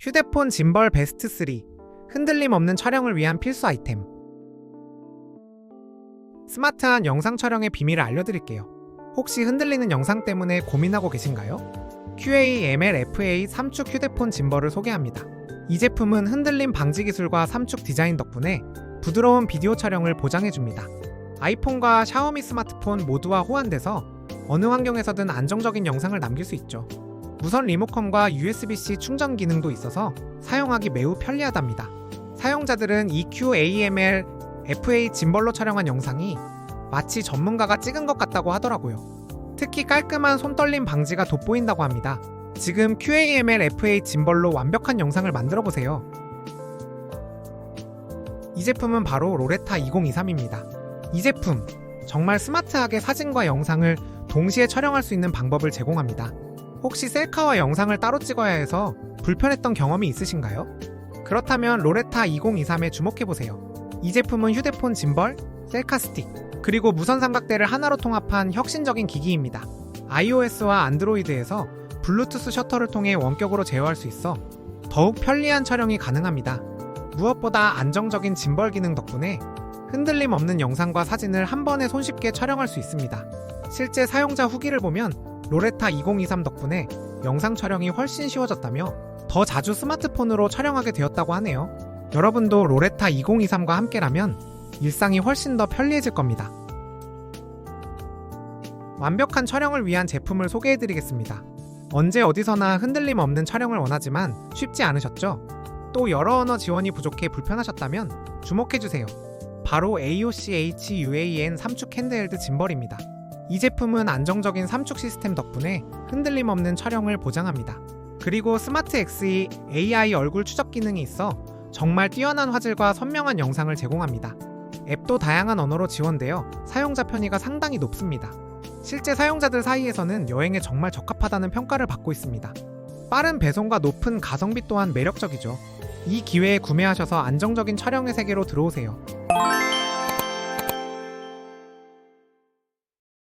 휴대폰 짐벌 베스트 3 흔들림 없는 촬영을 위한 필수 아이템 스마트한 영상 촬영의 비밀을 알려드릴게요. 혹시 흔들리는 영상 때문에 고민하고 계신가요? QA-ML-FA 3축 휴대폰 짐벌을 소개합니다. 이 제품은 흔들림 방지 기술과 3축 디자인 덕분에 부드러운 비디오 촬영을 보장해줍니다. 아이폰과 샤오미 스마트폰 모두와 호환돼서 어느 환경에서든 안정적인 영상을 남길 수 있죠. 무선 리모컨과 USB-C 충전 기능도 있어서 사용하기 매우 편리하답니다. 사용자들은 EQ-AML FA 짐벌로 촬영한 영상이 마치 전문가가 찍은 것 같다고 하더라고요. 특히 깔끔한 손떨림 방지가 돋보인다고 합니다. 지금 QAML FA 짐벌로 완벽한 영상을 만들어 보세요. 이 제품은 바로 로레타 2023입니다. 이 제품 정말 스마트하게 사진과 영상을 동시에 촬영할 수 있는 방법을 제공합니다. 혹시 셀카와 영상을 따로 찍어야 해서 불편했던 경험이 있으신가요? 그렇다면 로레타 2023에 주목해 보세요. 이 제품은 휴대폰 짐벌, 셀카 스틱, 그리고 무선 삼각대를 하나로 통합한 혁신적인 기기입니다. iOS와 안드로이드에서 블루투스 셔터를 통해 원격으로 제어할 수 있어 더욱 편리한 촬영이 가능합니다. 무엇보다 안정적인 짐벌 기능 덕분에 흔들림 없는 영상과 사진을 한 번에 손쉽게 촬영할 수 있습니다. 실제 사용자 후기를 보면 로레타 2023 덕분에 영상 촬영이 훨씬 쉬워졌다며 더 자주 스마트폰으로 촬영하게 되었다고 하네요. 여러분도 로레타 2023과 함께라면 일상이 훨씬 더 편리해질 겁니다. 완벽한 촬영을 위한 제품을 소개해드리겠습니다. 언제 어디서나 흔들림 없는 촬영을 원하지만 쉽지 않으셨죠? 또 여러 언어 지원이 부족해 불편하셨다면 주목해주세요. 바로 AOC HUAN 3축 핸드헬드 짐벌입니다. 이 제품은 안정적인 3축 시스템 덕분에 흔들림 없는 촬영을 보장합니다. 그리고 스마트 XE AI 얼굴 추적 기능이 있어 정말 뛰어난 화질과 선명한 영상을 제공합니다. 앱도 다양한 언어로 지원되어 사용자 편의가 상당히 높습니다. 실제 사용자들 사이에서는 여행에 정말 적합하다는 평가를 받고 있습니다. 빠른 배송과 높은 가성비 또한 매력적이죠. 이 기회에 구매하셔서 안정적인 촬영의 세계로 들어오세요.